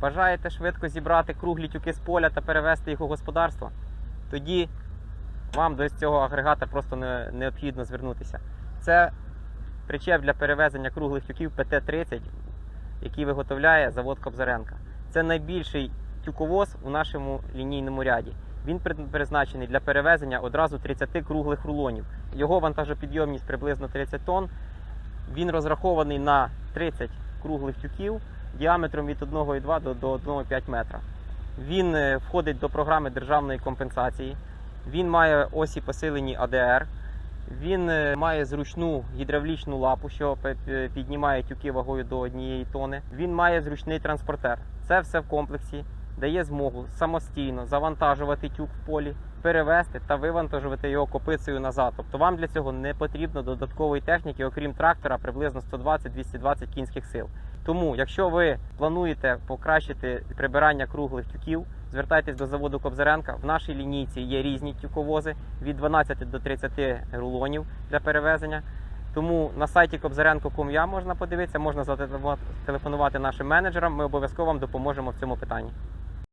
Бажаєте швидко зібрати круглі тюки з поля та перевезти їх у господарство? Тоді вам до цього агрегата просто не, необхідно звернутися. Це причеп для перевезення круглих тюків ПТ-30, який виготовляє завод Кобзаренка. Це найбільший тюковоз у нашому лінійному ряді. Він призначений для перевезення одразу 30 круглих рулонів. Його вантажопідйомність приблизно 30 тонн. Він розрахований на 30 круглих тюків діаметром від 1,2 до, до 1,5 метра. Він е, входить до програми державної компенсації. Він має осі посилені АДР. Він е, має зручну гідравлічну лапу, що піднімає тюки вагою до однієї тони. Він має зручний транспортер. Це все в комплексі дає змогу самостійно завантажувати тюк в полі, перевезти та вивантажувати його копицею назад. Тобто вам для цього не потрібно додаткової техніки, окрім трактора, приблизно 120-220 кінських сил. Тому, якщо ви плануєте покращити прибирання круглих тюків, звертайтесь до заводу Кобзаренка. В нашій лінійці є різні тюковози від 12 до 30 рулонів для перевезення. Тому на сайті Кобзаренко.com.ua можна подивитися, можна зателефонувати нашим менеджерам. Ми обов'язково вам допоможемо в цьому питанні.